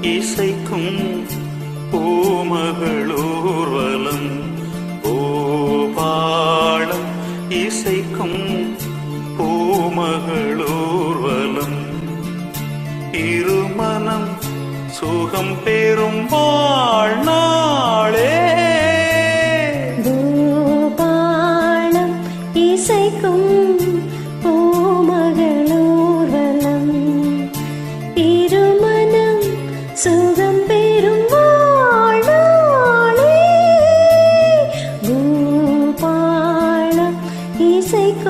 இசைக்கும் பூமகளூர்வலம் பூபாளம் இசைக்கும் பூமகளூர்வலம். இருமனம் சுகம் பெறும் வாழ்நாளே. பூபாளம் இசைக்கும் இசைக்கு